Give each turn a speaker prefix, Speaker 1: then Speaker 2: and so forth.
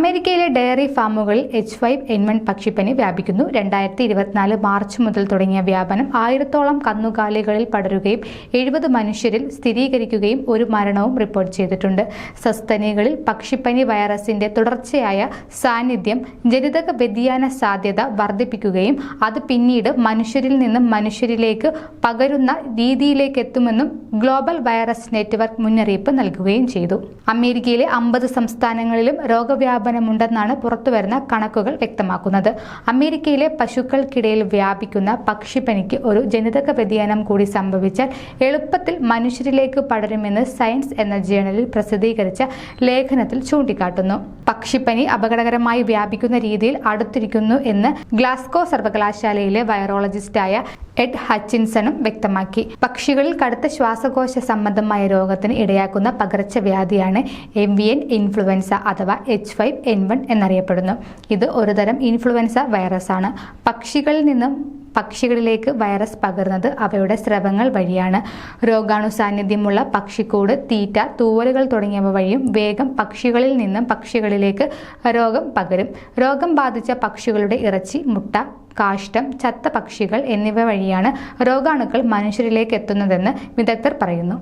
Speaker 1: അമേരിക്കയിലെ ഡയറി ഫാമുകളിൽ H five N one പക്ഷിപ്പനി വ്യാപിക്കുന്നു. രണ്ടായിരത്തി ഇരുപത്തിനാല് മാർച്ച് മുതൽ തുടങ്ങിയ വ്യാപനം ആയിരത്തോളം കന്നുകാലികളിൽ പടരുകയും എഴുപത് മനുഷ്യരിൽ സ്ഥിരീകരിക്കുകയും ഒരു മരണവും റിപ്പോർട്ട് ചെയ്തിട്ടുണ്ട്. സസ്തനികളിൽ പക്ഷിപ്പനി വൈറസിന്റെ തുടർച്ചയായ സാന്നിധ്യം ജനിതക വ്യതിയാന സാധ്യത വർദ്ധിപ്പിക്കുകയും അത് പിന്നീട് മനുഷ്യരിൽ നിന്നും മനുഷ്യരിലേക്ക് പകരുന്ന രീതിയിലേക്ക് എത്തുമെന്നും ഗ്ലോബൽ വൈറസ് നെറ്റ്വർക്ക് മുന്നറിയിപ്പ് നൽകുകയും ചെയ്തു. അമേരിക്കയിലെ അമ്പത് സംസ്ഥാനങ്ങളിലും രോഗവ്യാപനമുണ്ടെന്നാണ് പുറത്തുവരുന്ന കണക്കുകൾ വ്യക്തമാക്കുന്നത്. അമേരിക്കയിലെ പശുക്കൾക്കിടയിൽ വ്യാപിക്കുന്ന പക്ഷിപ്പനിക്ക് ഒരു ജനിതക വ്യതിയാനം കൂടി സംഭവിച്ചാൽ എളുപ്പത്തിൽ മനുഷ്യരിലേക്ക് പടരുമെന്ന് സയൻസ് എന്ന ജേണലിൽ പ്രസിദ്ധീകരിച്ച ലേഖനത്തിൽ ചൂണ്ടിക്കാട്ടുന്നു. പക്ഷിപ്പനി അപകടകരമായി വ്യാപിക്കുന്ന രീതിയിൽ അടുത്തിരിക്കുന്നു എന്ന് ഗ്ലാസ്കോ സർവകലാശാലയിലെ വൈറോളജിസ്റ്റായ എഡ് ഹച്ചിൻസണും വ്യക്തമാക്കി. പക്ഷികളിൽ കടുത്ത ശ്വാസകോശ സംബന്ധമായ രോഗത്തിന് ഇടയാക്കുന്ന പകർച്ചവ്യാധിയാണ് എവിയൻ ഇൻഫ്ലുവൻസ അഥവാ എച്ച് ഫൈവ് എൻ വൺ എന്നറിയപ്പെടുന്നു. ഇത് ഒരുതരം ഇൻഫ്ലുവൻസ വൈറസാണ്. പക്ഷികളിൽ നിന്നും പക്ഷികളിലേക്ക് വൈറസ് പകർന്നത് അവയുടെ സ്രവങ്ങൾ വഴിയാണ്. രോഗാണു സാന്നിധ്യമുള്ള പക്ഷിക്കൂട് തീറ്റ തൂവലുകൾ തുടങ്ങിയവ വഴിയും വേഗം പക്ഷികളിൽ നിന്നും പക്ഷികളിലേക്ക് രോഗം പകരും. രോഗം ബാധിച്ച പക്ഷികളുടെ ഇറച്ചി മുട്ട കാഷ്ടം ചത്ത പക്ഷികൾ എന്നിവ വഴിയാണ് രോഗാണുക്കൾ മനുഷ്യരിലേക്ക് എത്തുന്നതെന്ന് വിദഗ്ധർ പറയുന്നു.